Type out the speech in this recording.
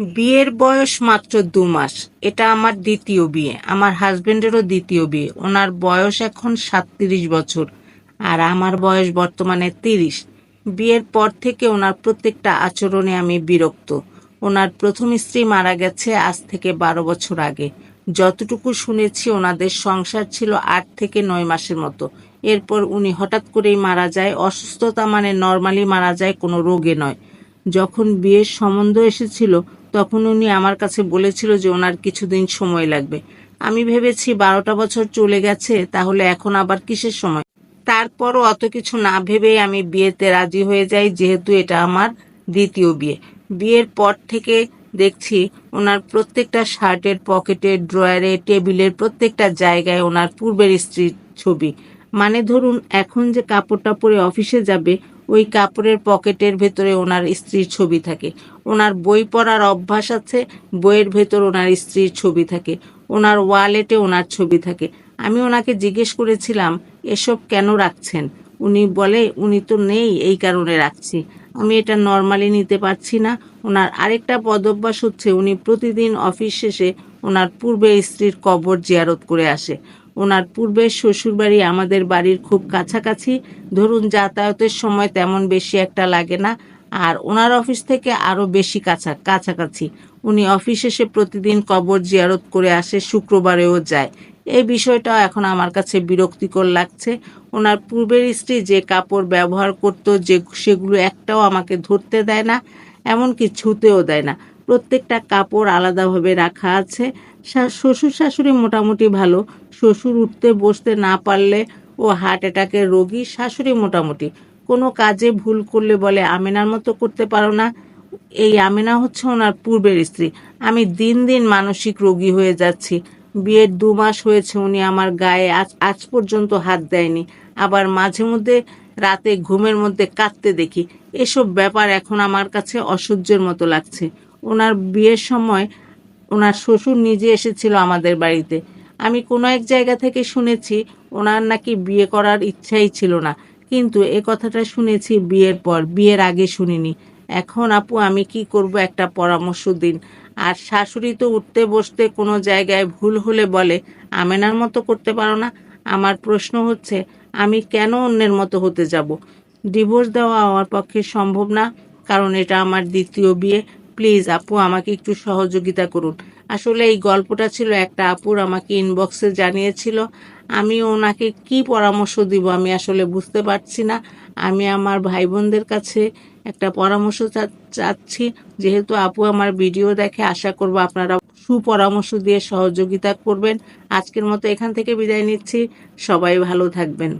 বিয়ের বয়স মাত্র দু মাস। এটা আমার দ্বিতীয় বিয়ে। আমার হাজবেন্ডেরও দ্বিতীয় বিয়ে। ওনার বয়স এখন সাতত্রিশ বছর আর আমার বয়স বর্তমানে তিরিশ। বিয়ের পর থেকে ওনার প্রত্যেকটা আচরণে আমি বিরক্ত। ওনার প্রথম স্ত্রী মারা গেছে আজ থেকে বারো বছর আগে। যতটুকু শুনেছি, ওনাদের সংসার ছিল আট থেকে নয় মাসের মতো। এরপর উনি হঠাৎ করেই মারা যায়। অসুস্থতা মানে নর্মালি মারা যায়, কোনো রোগে নয়। যখন বিয়ের সম্বন্ধ এসেছিল তখন উনি আমার কাছে বলেছিল যে ওনার কিছুদিন সময় লাগবে। আমি ভেবেছি বারোটা বছর চলে গেছে, তাহলে এখন আবার কিসের সময়? তারপরও অত কিছু না ভেবেই আমি বিয়েতে রাজি হয়ে যাই, যেহেতু এটা আমার দ্বিতীয় বিয়ে। বিয়ের পর থেকে দেখছি ওনার প্রত্যেকটা শার্টের পকেটে ড্রয়ারে, টেবিলের প্রত্যেকটা জায়গায় ওনার পূর্বের স্ত্রীর ছবি। মানে ধরুন, এখন যে কাপড়টা পরে অফিসে যাবে, ওই কাপড়ের পকেটের ভেতরে ওনার স্ত্রীর ছবি থাকে। ওনার বই পড়ার অভ্যাস আছে, বইয়ের ভেতর ওনার স্ত্রীর ছবি থাকে, ওনার ওয়ালেটে ওনার ছবি থাকে। আমি ওনাকে জিজ্ঞেস করেছিলাম, এসব কেন রাখছেন? উনি বলে, উনি তো নেই এই কারণে রাখছি। আমি এটা নর্মালি নিতে পারছি না। ওনার আরেকটা পদভ্যাস হচ্ছে, উনি প্রতিদিন অফিস শেষে ওনার পূর্বে স্ত্রীর কবর জিয়ারত করে আসে। ওনার পূর্বের শ্বশুরবাড়ি আমাদের বাড়ির খুব কাছাকাছি। ধরুন যাতায়াতের সময় তেমন বেশি একটা লাগে না। আর ওনার অফিস থেকে আরও বেশি কাছা কাছাকাছি। উনি অফিস এসে প্রতিদিন কবর জিয়ারত করে আসে, শুক্রবারেও যায়। এই বিষয়টাও এখন আমার কাছে বিরক্তিকর লাগছে। ওনার পূর্বের স্ত্রী যে কাপড় ব্যবহার করত, যে সেগুলো একটাও আমাকে ধরতে দেয় না, এমনকি ছুতেও দেয় না। প্রত্যেকটা কাপড় আলাদাভাবে রাখা আছে। শ্বশুর শাশুড়ি মোটামুটি ভালো। শ্বশুর উঠতে বসতে না পারলে ও হার্ট অ্যাটাকের রোগী, শাশুড়ি মোটামুটি। কোনো কাজে ভুল করলে বলে, আমেনার মতো করতে পারো না। এই আমেনা হচ্ছে ওনার পূর্বের স্ত্রী। আমি দিন দিন মানসিক রোগী হয়ে যাচ্ছি। বিয়ের দু মাস হয়েছে, উনি আমার গায়ে আজ আজ পর্যন্ত হাত দেয়নি। আবার মাঝে মধ্যে রাতে ঘুমের মধ্যে কাঁদতে দেখি। এসব ব্যাপার এখন আমার কাছে অসহ্যের মতো লাগছে। ওনার বিয়ের সময় ওনার শ্বশুর নিজে এসেছিল আমাদের বাড়িতে। আমি কোনো এক জায়গা থেকে শুনেছি ওনার নাকি বিয়ে করার ইচ্ছাই ছিল না। কিন্তু এ কথাটা শুনেছি বিয়ের পর, বিয়ের আগে শুনিনি। এখন আপু, আমি কি করব একটা পরামর্শ দিন। আর শাশুড়ি তো উঠতে বসতে কোনো জায়গায় ভুল হলে বলে, আমেনার মতো করতে পারো না। আমার প্রশ্ন হচ্ছে, আমি কেন অন্যের মতো হতে যাব? ডিভোর্স দেওয়া আমার পক্ষে সম্ভব না, কারণ এটা আমার দ্বিতীয় বিয়ে। প্লিজ আপু, আমাকে একটু সহযোগিতা করুন। আসলে এই গল্পটা ছিল একটা আপুর, আমাকে ইনবক্সে জানিয়েছিল। আমি ওনাকে কি পরামর্শ দিব আমি আসলে বুঝতে পারছি না। আমি আমার ভাই বোনদের কাছে একটা পরামর্শ চাচ্ছি। যেহেতু আপু আমার ভিডিও দেখে, আশা করব আপনারা সুপরামর্শ দিয়ে সহযোগিতা করবেন। আজকের মতো এখান থেকে বিদায় নিচ্ছি। সবাই ভালো থাকবেন।